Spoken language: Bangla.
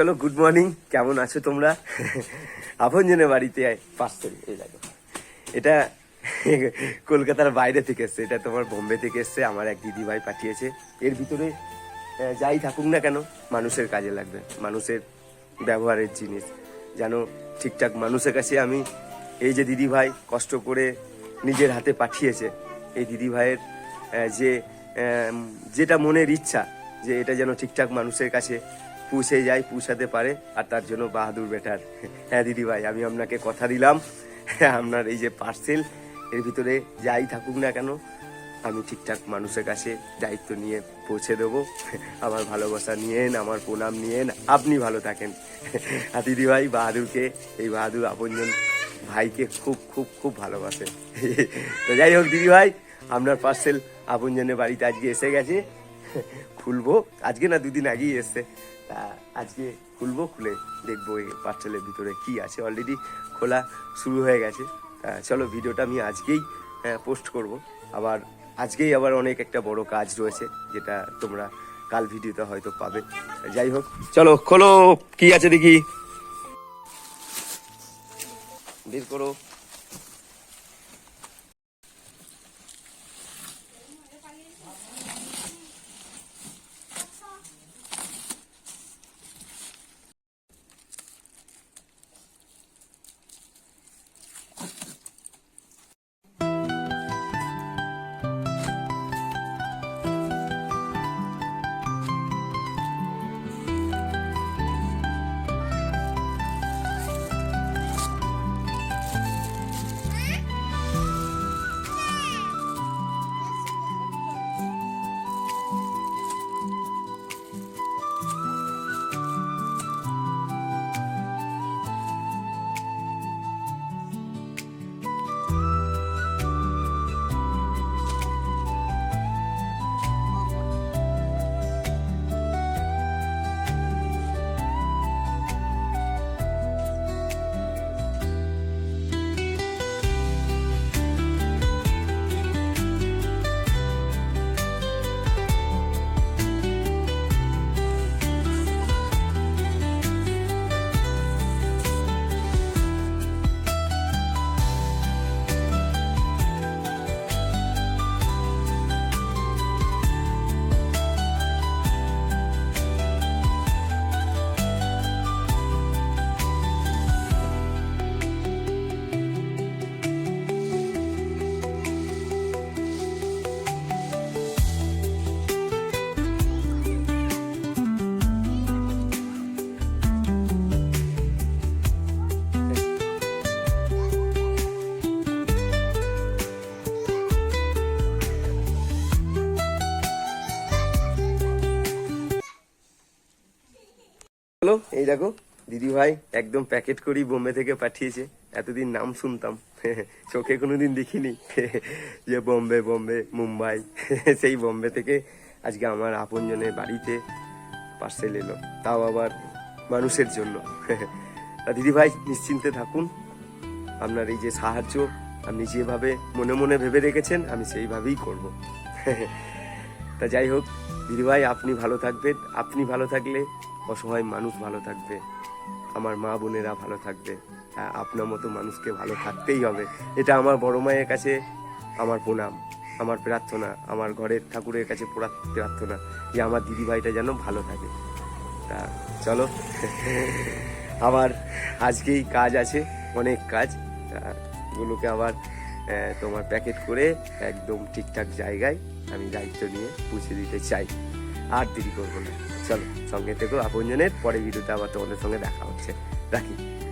চলো গুড মর্নিং কেমন আছো তোমরা? আপনজনের বাড়িতে পার্সেল এই দেখো। এটা কলকাতার বাইরে থেকে এসছে, এটা তোমার বোম্বে থেকে এসছে, আমার এক দিদি ভাই পাঠিয়েছে। এর ভিতরে যাই থাকুক না কেন, মানুষের কাজে লাগবে, মানুষের ব্যবহারের জিনিস। যেন ঠিকঠাক মানুষের কাছে আমি এই যে দিদি ভাই কষ্ট করে নিজের হাতে পাঠিয়েছে, এই দিদি ভাইয়ের যে যেটা মনের ইচ্ছা, যে এটা যেন ঠিকঠাক মানুষের কাছে পৌঁছে যায় পৌঁছাতে পারে। আর তার জন্য বাহাদুর বেটার। হ্যাঁ দিদি ভাই আমি আপনাকে কথা দিলাম। আপনার এই যে পার্সেল এর ভিতরে যাই থাকুক না কেন, আমি ঠিকঠাক মানুষের কাছে দায়িত্ব নিয়ে পৌঁছে দেবো। আমার ভালোবাসা নিয়েন, আমার প্রণাম নিয়েন, আপনি ভালো থাকেন। আর দিদি ভাই বাহাদুরকে, এই বাহাদুর আপনজন ভাইকে খুব খুব খুব ভালোবাসে। তো যাই হোক দিদি ভাই আপনার পার্সেল আপনজনের বাড়িতে আজকে এসে গেছে। খুলবো। আজকে না দুদিন আগেই এসছে। তা আজকে খুলবো, খুলে দেখব এই পার্সেলের ভিতরে কি আছে। অলরেডি খোলা শুরু হয়ে গেছে। তা চলো ভিডিওটা আমি আজকেই পোস্ট করব। আবার আজকেই আবার অনেক একটা বড় কাজ রয়েছে, যেটা তোমরা কাল ভিডিওতে হয়তো পাবে। যাই হোক, চলো খোলো, কি আছে দেখি। বের করো। হ্যালো এই দেখো দিদি ভাই একদম প্যাকেট করেই বোম্বে থেকে পাঠিয়েছে। এতদিন নাম শুনতাম। চোখে কোনোদিন দেখিনি। যে বোম্বে বোম্বে, মুম্বাই। সেই বোম্বে থেকে আজকে আমার আপনজনের বাড়িতে পার্সেল এলো। তাও আবার মানুষের জন্য। দিদি ভাই নিশ্চিন্তে থাকুন। আপনার এই যে সাহায্য আপনি যেভাবে মনে মনে ভেবে রেখেছেন, আমি সেইভাবেই করব। তা যাই হোক, দিদিভাই, আপনি ভালো থাকবেন। আপনি ভালো থাকলে অসহায় মানুষ ভালো থাকবে আমার মা বোনেরা ভালো থাকবে হ্যাঁ, আপনার মতো মানুষকে ভালো থাকতেই হবে। এটা আমার বড় মায়ের কাছে আমার প্রণাম আমার প্রার্থনা আমার ঘরের ঠাকুরের কাছে প্রার্থনা যে আমার দিদিভাইটা যেন ভালো থাকে। তা চলো আবার আজকেই কাজ আছে অনেক কাজ এগুলোকে আবার তোমার প্যাকেট করে একদম ঠিকঠাক জায়গায় আমি দায়িত্ব নিয়ে পৌঁছে দিতে চাই। আর দেরি করব না। চলো, সঙ্গে থেকো, আপনজনের পরে ভিডিওতে আবার তোমাদের সঙ্গে দেখা হচ্ছে। রাখি।